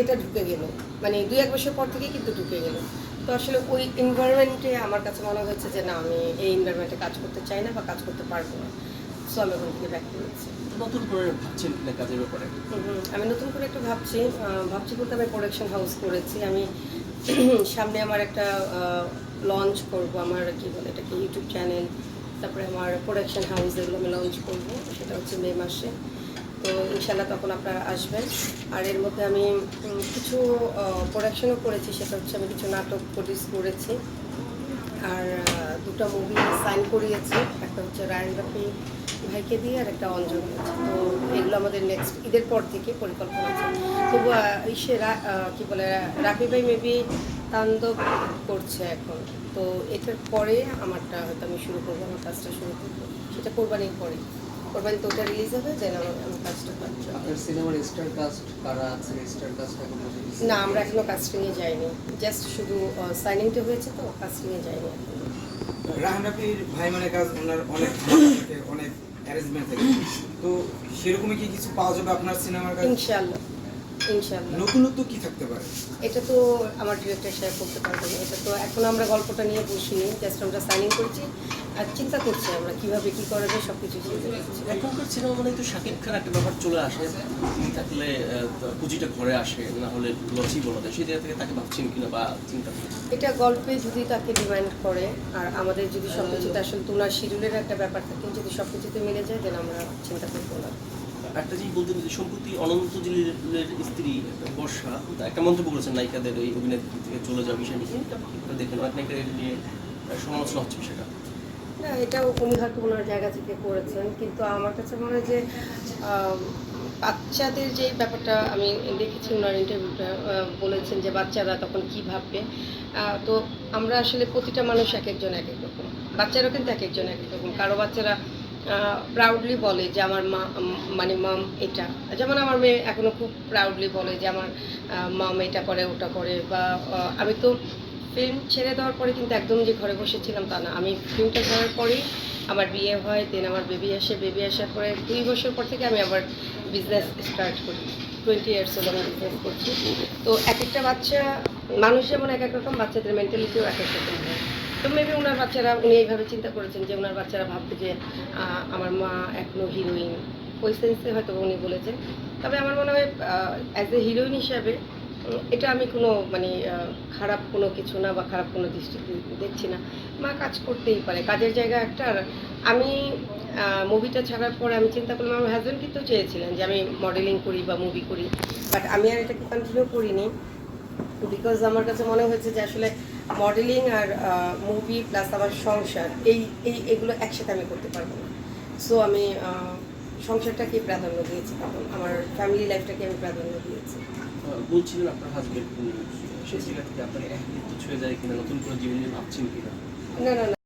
এটা ঢুকে গেল। মানে দুই এক বছর পর থেকে কিন্তু ঢুকে গেল। তো আসলে ওই এনভায়রনমেন্টে আমার কাছে মনে হয়েছে যে না আমি এই এনভায়রনমেন্টে কাজ করতে চাই না বা কাজ করতে পারব না। সো আমি ওখান থেকে ব্যাক করেছি। নতুন করে ভাবছেন কিনা কাজের ব্যাপারে। আমি নতুন করে একটু ভাবছি। ভাবছি বলতে আমি প্রোডাকশন হাউস করেছি। আমি সামনে আমার একটা লঞ্চ করব। আমার কি বলে এটাকে ইউটিউব চ্যানেল তারপরে আমার প্রোডাকশন হাউস এগুলো আমি লঞ্চ করব। সেটা হচ্ছে মে মাসে। তো ইনশাল্লাহ তখন আপনারা আসবেন। আর এর মধ্যে আমি কিছু প্রোডাকশনও করেছি, সেটা হচ্ছে আমি কিছু নাটক প্রডিউস করেছি। আর দুটো মুভি সাইন করিয়েছি, একটা হচ্ছে রায়ন রাফি ভাইকে দিয়ে আর একটা অঞ্জন আছে তো এগুলো আমাদের নেক্সট ঈদের পর থেকে পরিকল্পনা আছে। তবু ইসে কি বলে, রাফি ভাই মেবি তান্দব করছে এখন। তো এটার পরে আমারটা হয়তো আমি শুরু করব, আমার কাজটা শুরু করব। সেটা কোরবানির পরে কোরবানি রিলিজ হবে যেন কাজটা পাচ্ছি আপনার সিনেমার স্টার কাস্ট কারা আছে? স্টার কাস্ট এখন না আমরা এখনও কাস্টিংয়ে যাইনি। জাস্ট শুধু সাইনিংটা হয়েছে তো কাস্টিংয়ে যাইনি। এখনও রাহান ভাই মানে কাজ ওনার অনেক অনেক অ্যারেঞ্জমেন্ট থাকে। তো সেরকমই কি কিছু পাওয়া যাবে আপনার সিনেমার কাজ ইনশাল্লাহ ইনশাল্লাহ নতুনত্ব কি থাকতে পারে? এটা তো আমার ডিরেক্টর সাহেব করতে পারবেন এটা তো এখন আমরা গল্পটা নিয়ে বসিনি জাস্ট আমরা সাইনিং করছি। আর চিন্তা করছি আমরা কীভাবে কি করা যায় সব কিছু এখনকার সিনেমা মানে তো শাকিব খান একটা ব্যাপার চলে আসে। থাকলে আহ, পুঁজিটা ঘরে আসে না হলে লসই বলা যায়। সেই জায়গা থেকে তাকে ভাবছেন কিনা বা চিন্তা এটা গল্পে যদি তাকে ডিমান্ড করে আর আমাদের যদি সব কিছুতে আসলে তোমার শিডিউলের একটা ব্যাপার থাকে যদি সব কিছুতে মিলে যায় দেন আমরা চিন্তা করব না। একটা জিনিস বলতে যে সম্প্রতি অনন্ত জলিলের স্ত্রী বর্ষা একটা মন্তব্য করেছেন নায়িকাদের এই অভিনেত্রী থেকে চলে যাওয়া বিষয় নিয়ে। এটা দেখেন, অনেক নায়িকা নিয়ে সমালোচনা হচ্ছে বিষয়টা। না এটাও উনি হয়তো ওনার জায়গা থেকে করেছেন, কিন্তু আমার কাছে মনে হয় যে বাচ্চাদের যে ব্যাপারটা আমি দেখেছি ওনার ইন্টারভিউটা বলেছেন যে বাচ্চারা তখন কি ভাববে। তো আমরা আসলে প্রতিটা মানুষ এক একজন এক এক রকম। বাচ্চারাও কিন্তু এক একজন এক এক রকম। কারও বাচ্চারা প্রাউডলি বলে যে আমার মা মানে মাম এটা। যেমন আমার মেয়ে এখনও খুব প্রাউডলি বলে যে আমার মাম এটা করে, ওটা করে বা আমি তো ফিল্ম ছেড়ে দেওয়ার পরে কিন্তু একদম যে ঘরে বসেছিলাম তা না। আমি ফিল্মটা ছাড়ার পরেই আমার বিয়ে হয় দেন আমার বেবি আসে। বেবি আসার পরে দুই বছর পর থেকে আমি আবার বিজনেস স্টার্ট করি। টোয়েন্টি ইয়ার্স হলো আমি বিজনেস করছি। তো এক একটা বাচ্চা, মানুষ যেমন এক এক রকম বাচ্চাদের মেন্টালিটিও এক এক রকম হয়। তো মেবি ওনার বাচ্চারা, উনি এইভাবে চিন্তা করেছেন যে ওনার বাচ্চারা ভাববে যে আমার মা এখনও হিরোইন ওই সেন্সে হয়তো উনি বলেছেন। তবে আমার মনে হয় অ্যাজ এ হিরোইন হিসাবে এটা আমি কোনো মানে খারাপ কোনো কিছু না বা খারাপ কোনো দৃষ্টিতে দেখছি না। মা কাজ করতেই পারে, কাজের জায়গা একটা। আর আমি মুভিটা ছাড়ার পরে আমি চিন্তা করলাম, আমার হাজব্যান্ড কিন্তু চেয়েছিলেন যে আমি মডেলিং করি বা মুভি করি। বাট আমি আর এটাকে কন্টিনিউ করিনি। বিকজ আমার কাছে মনে হয়েছে যে আসলে মডেলিং আর মুভি প্লাস আমার সংসার এই এই এগুলো একসাথে আমি করতে পারব না। সো আমি সংসারটাকে প্রাধান্য দিয়েছি তখন আমার ফ্যামিলি লাইফটাকে আমি প্রাধান্য দিয়েছি। বলছিলেন আপনার হাজবেন্ড সেই জায়গা থেকে আপনার এক ছুঁয়ে যায় কিনা নতুন করে জীবন নিয়ে ভাবছেন কিনা? না না না।